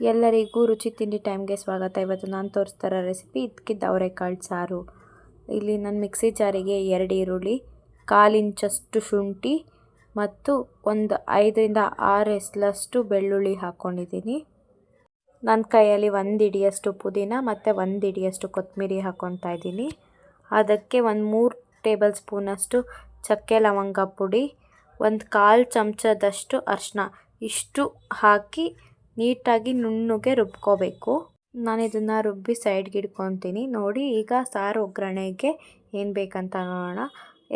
ಎಲ್ಲರಿಗೂ ರುಚಿ ತಿಂಡಿ ಟೈಮ್ಗೆ ಸ್ವಾಗತ. ಇವತ್ತು ನಾನು ತೋರಿಸ್ತಾರ ರೆಸಿಪಿ ಇದಕ್ಕಿದ್ದ ಅವರೆಕಾಳು ಸಾರು. ಇಲ್ಲಿ ನಾನು ಮಿಕ್ಸಿ ಜಾರಿಗೆ ಎರಡು ಈರುಳ್ಳಿ ಕಾಲಿಂಚಷ್ಟು ಶುಂಠಿ ಮತ್ತು ಒಂದು ಐದರಿಂದ ಆರು ಎಸ್ಲಷ್ಟು ಬೆಳ್ಳುಳ್ಳಿ ಹಾಕ್ಕೊಂಡಿದ್ದೀನಿ ನನ್ನ ಕೈಯಲ್ಲಿ ಒಂದು ಹಿಡಿಯಷ್ಟು ಪುದೀನ ಮತ್ತು ಒಂದು ಹಿಡಿಯಷ್ಟು ಕೊತ್ತಂಬರಿ ಹಾಕ್ಕೊತಾ ಇದ್ದೀನಿ. ಅದಕ್ಕೆ ಒಂದು ಮೂರು ಟೇಬಲ್ ಸ್ಪೂನಷ್ಟು ಚಕ್ಕೆ ಲವಂಗ ಪುಡಿ, ಒಂದು ಕಾಲು ಚಮಚದಷ್ಟು ಅರಿಶಿನ ಇಷ್ಟು ಹಾಕಿ ನೀಟಾಗಿ ನುಣ್ಣಗೆ ರುಬ್ಕೋಬೇಕು. ನಾನು ಇದನ್ನು ರುಬ್ಬಿ ಸೈಡ್ಗೆ ಇಡ್ಕೊತೀನಿ ನೋಡಿ, ಈಗ ಸಾರು ಒಗ್ಗರಣೆಗೆ ಏನು ಬೇಕಂತ ನೋಡೋಣ.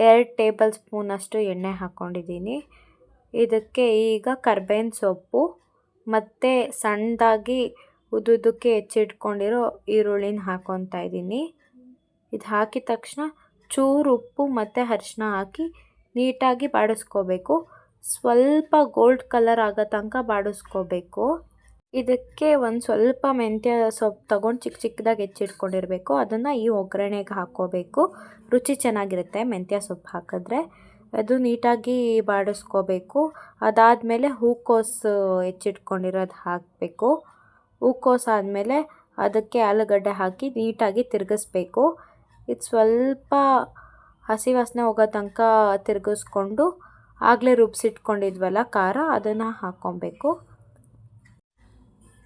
ಎರಡು ಟೇಬಲ್ ಸ್ಪೂನಷ್ಟು ಎಣ್ಣೆ ಹಾಕ್ಕೊಂಡಿದ್ದೀನಿ ಇದಕ್ಕೆ ಈಗ ಕರ್ಬೇವಿನ ಸೊಪ್ಪು, ಮತ್ತು ಸಣ್ಣದಾಗಿ ಉದ್ದುದಕ್ಕೆ ಹೆಚ್ಚಿಟ್ಕೊಂಡಿರೋ ಈರುಳ್ಳಿನ ಹಾಕ್ಕೊತಾ ಇದ್ದೀನಿ. ಇದು ಹಾಕಿದ ತಕ್ಷಣ ಚೂರು ಉಪ್ಪು ಮತ್ತು ಅರಿಶಿನ ಹಾಕಿ ನೀಟಾಗಿ ಬಾಡಿಸ್ಕೋಬೇಕು. ಸ್ವಲ್ಪ ಗೋಲ್ಡ್ ಕಲರ್ ಆಗೋ ತನಕ ಬಾಡಿಸ್ಕೋಬೇಕು. ಇದಕ್ಕೆ ಒಂದು ಸ್ವಲ್ಪ ಮೆಂತ್ಯ ಸೊಪ್ಪು ತೊಗೊಂಡು ಚಿಕ್ಕ ಚಿಕ್ಕದಾಗಿ ಹೆಚ್ಚಿಟ್ಕೊಂಡಿರಬೇಕು. ಅದನ್ನು ಈ ಒಗ್ಗರಣೆಗೆ ಹಾಕ್ಕೋಬೇಕು ರುಚಿ ಚೆನ್ನಾಗಿರುತ್ತೆ ಮೆಂತ್ಯ ಸೊಪ್ಪು ಹಾಕಿದ್ರೆ. ಅದು ನೀಟಾಗಿ ಬಾಡಿಸ್ಕೋಬೇಕು. ಅದಾದಮೇಲೆ ಹೂಕೋಸು ಹೆಚ್ಚಿಟ್ಕೊಂಡಿರೋದು ಹಾಕಬೇಕು. ಹೂಕೋಸು ಆದಮೇಲೆ ಅದಕ್ಕೆ ಆಲೂಗಡ್ಡೆ ಹಾಕಿ ನೀಟಾಗಿ ತಿರುಗಿಸ್ಬೇಕು. ಇದು ಸ್ವಲ್ಪ ಹಸಿ ವಾಸನೆ ಹೋಗೋ ತನಕ ತಿರುಗಿಸ್ಕೊಂಡು ಆಗಲೇ ರುಬ್ಬಿಸಿಟ್ಕೊಂಡಿದ್ವಲ್ಲ ಖಾರ, ಅದನ್ನು ಹಾಕ್ಕೊಬೇಕು.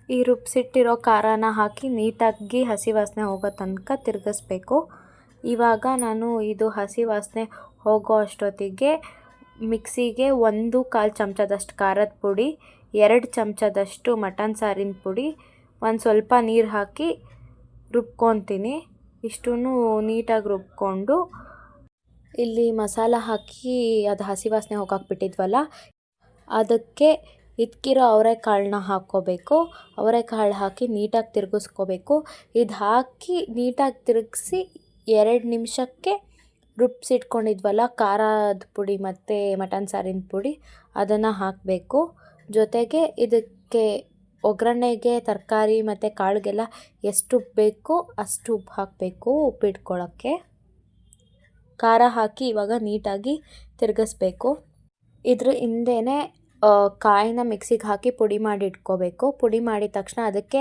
ಈ ರುಬ್ಬಿಸಿಟ್ಟಿರೋ ಖಾರನ ಹಾಕಿ ನೀಟಾಗಿ ಹಸಿ ವಾಸನೆ ಹೋಗೋ ತನಕ ತಿರುಗಿಸ್ಬೇಕು. ಇವಾಗ ನಾನು ಇದು ಹಸಿ ವಾಸನೆ ಹೋಗೋ ಅಷ್ಟೊತ್ತಿಗೆ ಮಿಕ್ಸಿಗೆ ಒಂದು ಕಾಲು ಚಮಚದಷ್ಟು ಖಾರದ ಪುಡಿ, ಎರಡು ಚಮಚದಷ್ಟು ಮಟನ್ ಸಾರಿನ ಪುಡಿ, ಒಂದು ಸ್ವಲ್ಪ ನೀರು ಹಾಕಿ ರುಬ್ಕೊತೀನಿ. ಇಷ್ಟೂ ನೀಟಾಗಿ ರುಬ್ಕೊಂಡು ಇಲ್ಲಿ ಮಸಾಲ ಹಾಕಿ ಅದು ಹಸಿ ವಾಸನೆ ಹೋಗಾಕ್ಬಿಟ್ಟಿದ್ವಲ್ಲ, ಅದಕ್ಕೆ ಇದ್ಕಿರೋ ಅವರೆಕಾಳನ್ನ ಹಾಕ್ಕೋಬೇಕು ಅವರೆಕಾಳು ಹಾಕಿ ನೀಟಾಗಿ ತಿರುಗಿಸ್ಕೋಬೇಕು. ಇದು ಹಾಕಿ ನೀಟಾಗಿ ತಿರುಗಿಸಿ ಎರಡು ನಿಮಿಷಕ್ಕೆ ರುಬ್ಬಿಸಿಟ್ಕೊಂಡಿದ್ವಲ್ಲ ಖಾರದ ಪುಡಿ ಮತ್ತು ಮಟನ್ ಸಾರಿನ ಪುಡಿ, ಅದನ್ನು ಹಾಕಬೇಕು. ಜೊತೆಗೆ ಇದಕ್ಕೆ ಒಗ್ಗರಣೆಗೆ ತರಕಾರಿ ಮತ್ತು ಕಾಳಿಗೆಲ್ಲ ಎಷ್ಟು ಉಪ್ಪು ಬೇಕು ಅಷ್ಟು ಉಪ್ಪು ಹಾಕಬೇಕು ಉಪ್ಪಿಟ್ಕೊಳ್ಳೋಕ್ಕೆ ಖಾರ ಹಾಕಿ ಇವಾಗ ನೀಟಾಗಿ ತಿರುಗಿಸ್ಬೇಕು. ಇದ್ರ ಹಿಂದೆನೇ ಕಾಯಿನ ಮಿಕ್ಸಿಗೆ ಹಾಕಿ ಪುಡಿ ಮಾಡಿ ಇಟ್ಕೋಬೇಕು. ಪುಡಿ ಮಾಡಿದ ತಕ್ಷಣ ಅದಕ್ಕೆ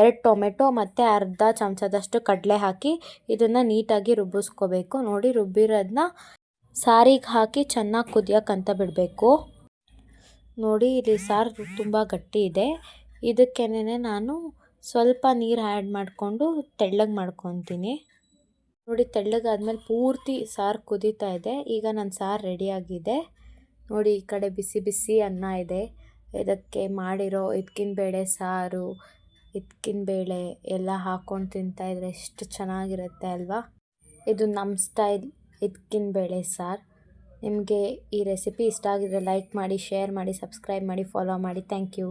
ಎರಡು ಟೊಮೆಟೊ ಮತ್ತು ಅರ್ಧ ಚಮಚದಷ್ಟು ಕಡಲೆ ಹಾಕಿ ಇದನ್ನು ನೀಟಾಗಿ ರುಬ್ಬಿಸ್ಕೋಬೇಕು. ನೋಡಿ ರುಬ್ಬಿರೋದನ್ನ ಸಾರಿಗೆ ಹಾಕಿ ಚೆನ್ನಾಗಿ ಕುದಿಯೋಕ್ಕಂತ ಬಿಡಬೇಕು. ನೋಡಿ, ಇಲ್ಲಿ ಸಾರು ತುಂಬ ಗಟ್ಟಿ ಇದೆ. ಇದಕ್ಕೇನೆ ನಾನು ಸ್ವಲ್ಪ ನೀರು ಆ್ಯಡ್ ಮಾಡಿಕೊಂಡು ತೆಳ್ಳಗೆ ಮಾಡ್ಕೊತೀನಿ. ನೋಡಿ, ತೆಳ್ಳಗಾದ್ಮೇಲೆ ಪೂರ್ತಿ ಸಾರು ಕುದೀತಾ ಇದೆ. ಈಗ ನನ್ನ ಸಾರು ರೆಡಿಯಾಗಿದೆ ನೋಡಿ, ಈ ಕಡೆ ಬಿಸಿ ಬಿಸಿ ಅನ್ನ ಇದೆ. ಇದಕ್ಕೆ ಮಾಡಿರೋ ಇದ್ಕಿನ ಬೇಳೆ ಸಾರು, ಇದ್ಕಿನ ಬೇಳೆ ಎಲ್ಲ ಹಾಕ್ಕೊಂಡು ತಿಂತಾಯಿದ್ರೆ ಎಷ್ಟು ಚೆನ್ನಾಗಿರುತ್ತೆ ಅಲ್ವಾ? ಇದು ನಮ್ಮ ಸ್ಟೈಲ್ ಇದ್ಕಿನ ಬೇಳೆ ಸಾರು. ನಿಮಗೆ ಈ ರೆಸಿಪಿ ಇಷ್ಟ ಆಗಿದ್ರೆ ಲೈಕ್ ಮಾಡಿ, ಶೇರ್ ಮಾಡಿ, ಸಬ್ಸ್ಕ್ರೈಬ್ ಮಾಡಿ, ಫಾಲೋ ಮಾಡಿ. Thank you.